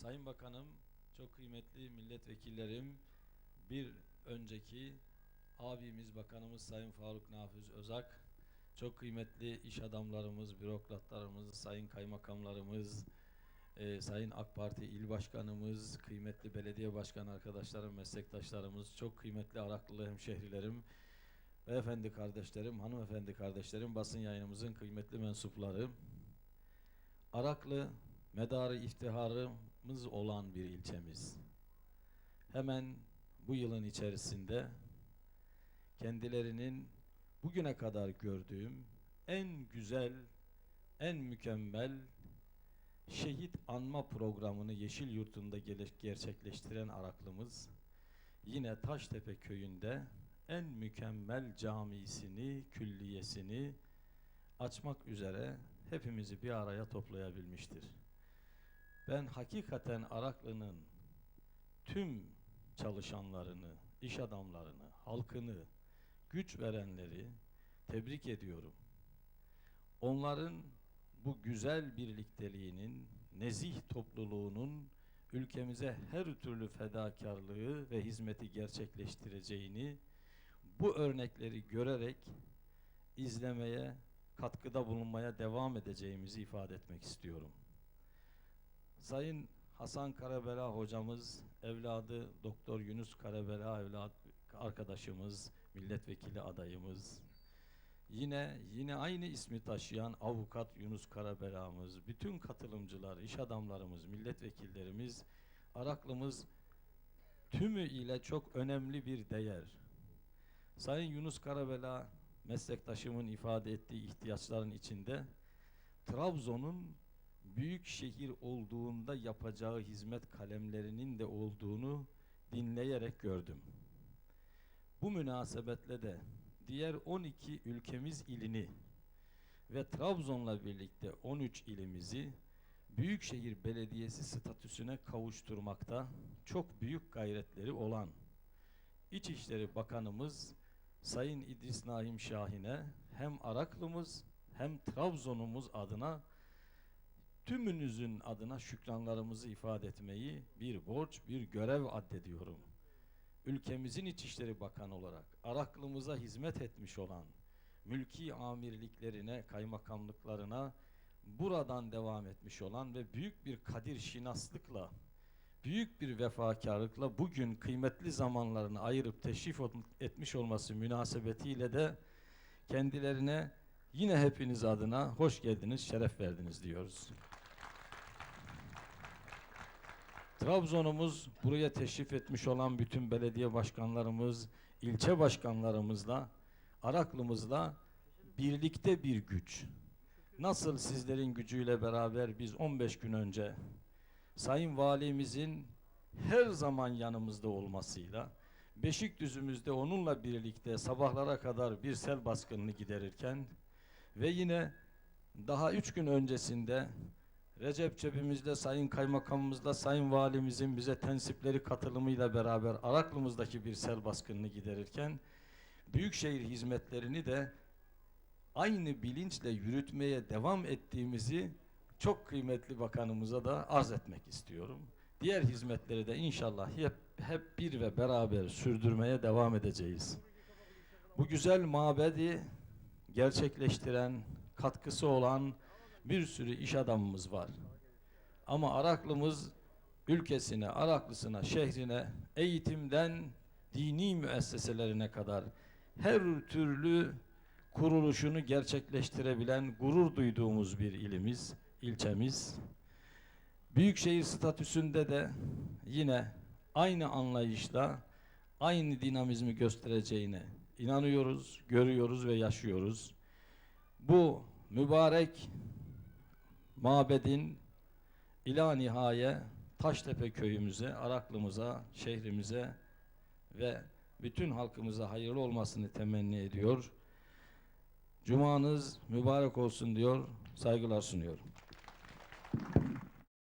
Sayın Bakanım, çok kıymetli milletvekillerim, bir önceki abimiz Bakanımız Sayın Faruk Nafiz Özak, çok kıymetli iş adamlarımız, bürokratlarımız, sayın kaymakamlarımız, e, sayın AK Parti il başkanımız, kıymetli belediye başkan arkadaşlarım, meslektaşlarımız, çok kıymetli Araklılı hemşehrilerim, beyefendi kardeşlerim, hanımefendi kardeşlerim, basın yayınımızın kıymetli mensupları, Araklı medarı iftiharımız olan bir ilçemiz. Hemen bu yılın içerisinde kendilerinin bugüne kadar gördüğüm en güzel, en mükemmel şehit anma programını Yeşil Yurt'unda gele- gerçekleştiren Araklımız yine Taştepe köyünde en mükemmel camisini, külliyesini açmak üzere hepimizi bir araya toplayabilmiştir. Ben hakikaten Araklı'nın tüm çalışanlarını, iş adamlarını, halkını, güç verenleri tebrik ediyorum. Onların bu güzel birlikteliğinin, nezih topluluğunun ülkemize her türlü fedakarlığı ve hizmeti gerçekleştireceğini bu örnekleri görerek izlemeye, katkıda bulunmaya devam edeceğimizi ifade etmek istiyorum. Sayın Hasan Karabela hocamız, evladı Doktor Yunus Karabela evlat arkadaşımız, milletvekili adayımız. Yine yine aynı ismi taşıyan avukat Yunus Karabela'mız, bütün katılımcılar, iş adamlarımız, milletvekillerimiz, Araklımız tümü ile çok önemli bir değer. Sayın Yunus Karabela meslektaşımın ifade ettiği ihtiyaçların içinde Trabzon'un büyük şehir olduğunda yapacağı hizmet kalemlerinin de olduğunu dinleyerek gördüm. Bu münasebetle de diğer 12 ülkemiz ilini ve Trabzon'la birlikte 13 ilimizi Büyükşehir Belediyesi statüsüne kavuşturmakta çok büyük gayretleri olan İçişleri Bakanımız Sayın İdris Naim Şahin'e hem Araklımız hem Trabzon'umuz adına tümünüzün adına şükranlarımızı ifade etmeyi bir borç, bir görev addediyorum. Ülkemizin İçişleri Bakanı olarak Araklımıza hizmet etmiş olan mülki amirliklerine, kaymakamlıklarına buradan devam etmiş olan ve büyük bir kadir şinaslıkla, büyük bir vefakarlıkla bugün kıymetli zamanlarını ayırıp teşrif etmiş olması münasebetiyle de kendilerine yine hepiniz adına hoş geldiniz, şeref verdiniz diyoruz. Trabzon'umuz buraya teşrif etmiş olan bütün belediye başkanlarımız, ilçe başkanlarımızla, Araklımızla birlikte bir güç. Nasıl sizlerin gücüyle beraber biz 15 gün önce Sayın Valimizin her zaman yanımızda olmasıyla Beşikdüzümüzde onunla birlikte sabahlara kadar bir sel baskınını giderirken ve yine daha üç gün öncesinde Recep cebimizde Sayın Kaymakamımızla Sayın Valimizin bize tensipleri katılımıyla beraber Araklımızdaki bir sel baskınını giderirken büyükşehir hizmetlerini de aynı bilinçle yürütmeye devam ettiğimizi çok kıymetli bakanımıza da arz etmek istiyorum. Diğer hizmetleri de inşallah hep, hep bir ve beraber sürdürmeye devam edeceğiz. Bu güzel mabedi gerçekleştiren, katkısı olan bir sürü iş adamımız var. Ama Araklımız ülkesine, Araklısına, şehrine, eğitimden dini müesseselerine kadar her türlü kuruluşunu gerçekleştirebilen gurur duyduğumuz bir ilimiz, ilçemiz. Büyükşehir statüsünde de yine aynı anlayışla aynı dinamizmi göstereceğine inanıyoruz, görüyoruz ve yaşıyoruz. Bu mübarek mabedin ila nihaye Taştepe köyümüze, Araklımıza, şehrimize ve bütün halkımıza hayırlı olmasını temenni ediyor. Cumanız mübarek olsun diyor, saygılar sunuyorum.